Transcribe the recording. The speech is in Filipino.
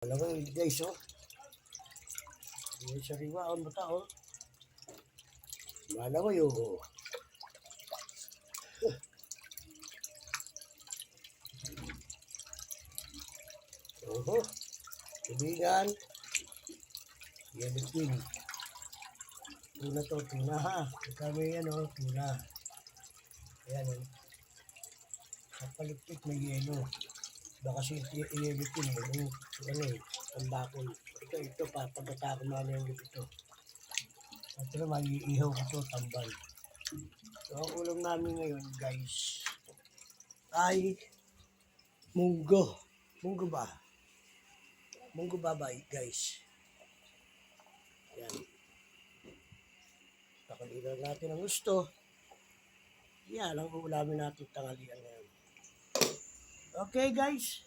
Mo yun guys, oh. Yung sariwa, ang mata, oh. Wala ko yun, oh. Oho. Kaibigan. Yellow king. Tuna to, tuna ha. Kami yan, oh, tuna. Ayan, oh. Kapalitik may yelo. Baka si yelo king, ano, ano eh, tambakol. Ito, ito pa, pagkatako mali ang ito. At ito naman, iihaw ko to, tambal. So, ang ulam namin ngayon, guys, ay munggo. Munggo ba? Munggo babay, guys. Yan. Pakalilan natin ang gusto. Yan ang ulamin natin tanghalian. Okay, guys.